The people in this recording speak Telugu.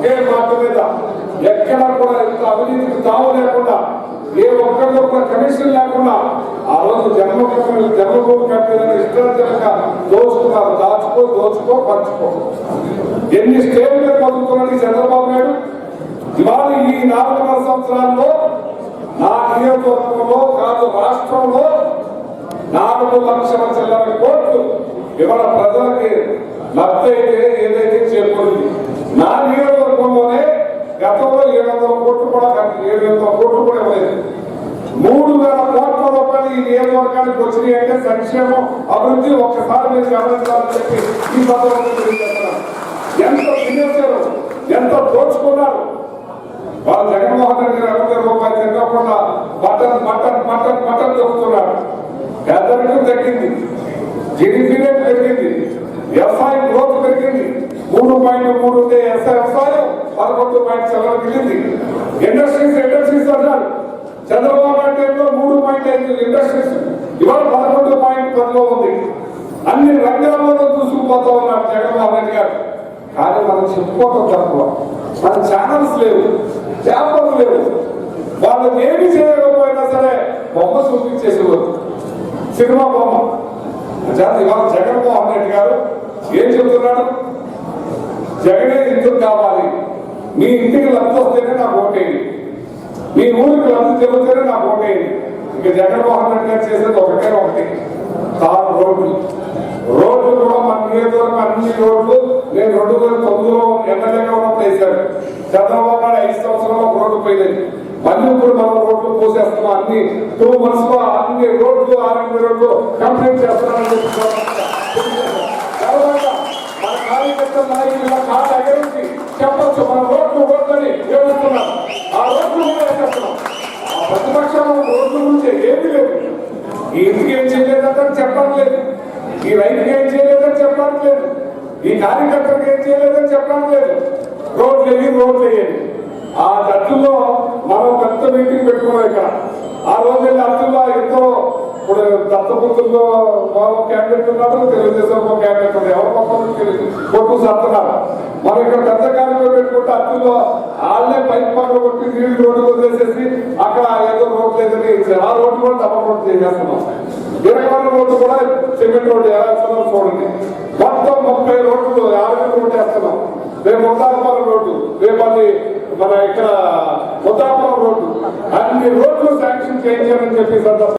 ఒకే మాట మీద ఎక్కడ కూడా ఇంత అవినీతికి తావు లేకుండా ఏ ఒక్కరిలో కూడా కమిషన్ లేకుండా ఆ రోజు జన్మ జన్మభూమి కట్టేదని ఇష్టాంతరంగా దోచుకున్నారు. దాచుకో దోచుకో పంచుకో. ఎన్ని స్టేజ్ పొందుతున్నాడు చంద్రబాబు నాయుడు? ఇవాళ ఈ నాలుగున్నర సంవత్సరాల్లో నా నియోజకవర్గంలో కాదు రాష్ట్రంలో నాలుగు లక్షల చిల్లర కోట్లు ఇవాళ ప్రజలకి లబ్ధి అయితే కోట్లు కూడా కాదు, ఏడు వందల కోట్లు కూడా ఇవ్వలేదు. మూడు వేల కోట్ల రూపాయలు ఈ నియోజకవర్గానికి వచ్చినాయి అంటే సంక్షేమం అభివృద్ధి ఒక్కసారి మీరు గమనించాలని చెప్పి ఈ సందర్భంగా తెలియజేస్తున్నాను. ఎంత తినేశారు ఎంత దోచుకున్నారు. వాళ్ళు జగన్మోహన్ రెడ్డి గారు అరవై రూపాయలు తినకుండా బటన్ బటన్ బటన్ బటన్ దొరుకుతున్నారు. పేదరికం తగ్గింది. జీడిపీ రేట్ పెరిగింది. వ్యవసాయం గ్రోత్ పెరిగింది. మూడు పాయింట్ మూడు ఉంటే వ్యవసాయం? పదకొండు పాయింట్ సెవెన్ పెరిగింది ఇండస్ట్రీస్ ఇండస్ట్రీస్ అన్నారు చంద్రబాబు టైంలో మూడు పాయింట్ ఐదు ఇండస్ట్రీస్. ఇవాళ పదకొండు పాయింట్ పదిలో ఉంది. అన్ని రంగాల్లో దూసుకుపోతా ఉన్నారు జగన్మోహన్ రెడ్డి గారు. కానీ మనం చెప్పుకోవటం తక్కువ. మన ఛానల్స్ లేవు. పేపర్లు లేవు. వాళ్ళు ఏమి చేయకపోయినా సరే బొమ్మ చూపించేసేవారు. సినిమా బొమ్మ. ఇవాళ జగన్మోహన్ రెడ్డి గారు ఏం చెప్తున్నాడు జగనే ఇందుకు కావాలి? మీ ఇంటికి లబ్ధి వస్తేనే నాకు ఓటేయండి మీ ఊరికి లబ్ధి చెబుతేనే నాకు ఓటేయండి ఇక జగన్మోహన్ రెడ్డి గారు చేసేది ఒకటే ఒకటి. తారు రోడ్లు రోడ్లు కూడా మన నియోజకవర్గం అన్ని రోడ్లు నేను రెండు వేల తొమ్మిదిలో ఎమ్మెల్యేగా ఉన్నప్పుడు వేశాను చంద్రబాబు నాయుడు ఐదు సంవత్సరాల్లో ఒక రోడ్డు పోయినాయి మళ్ళీ ఇప్పుడు మనం రోడ్లు పోసేస్తున్నాం అన్ని. టూ మంత్స్లో అన్ని రోడ్లు ఆర్ఎంపీ రోడ్లు కంప్లీట్ చేస్తున్నామని చెప్పి కార్యకర్త ఎగరించి మన రోడ్లు రోడ్లని ఏడుస్తున్నాం. ఆ రోడ్లు కూడా వేసేస్తున్నాం ఆ గురించి ఏమీ లేదు ఈ ఇంటికి ఏం చేయలేదంటే చెప్పడం లేదు. ఈ రైతుకి ఏం చేయలేదని చెప్పడం లేదు. ఈ కార్యకర్తలకు ఏం చేయలేదని చెప్పడం లేదు. రోడ్లు వేయి రోడ్లు వేయండి ఆ జట్టులో మనం పెద్ద మీటింగ్ పెట్టుకున్నాం ఇక్కడ. ఆ రోజు వెళ్ళి అత్తుల్లో ఎంతో ఇప్పుడు దత్తపుత్రుల్లో బాబు క్యాండిడేట్ ఉన్నారు తెలుగుదేశం ఒక క్యాండిడేట్ ఉంది ఎవరు పక్కన తెలియదు. కొట్టు సత్తున్నారు మరి ఇక్కడ పెద్ద కార్యక్రమం పెట్టుకుంటే అత్తుల్లో వాళ్ళే పైప్ పక్కన కొట్టి నీళ్ళు రోడ్డు వదిలేసేసి అక్కడ ఏదో రోడ్ లేదని ఆ రోడ్డు కూడా డబల్ రోడ్ చేసేస్తున్నాం. ఇరవై రోడ్డు కూడా సిమెంట్ రోడ్డు ఎలా వేస్తున్నాం చూడండి. మొత్తం ముప్పై రోడ్లు యాభై రోడ్డు వేస్తున్నాం రేపు ముద్దాపురం రోడ్డు రేపు అది మన ఇక్కడ ముద్దాపురం రోడ్డు. అన్ని రోడ్లు శాంక్షన్ చేయించారని చెప్పి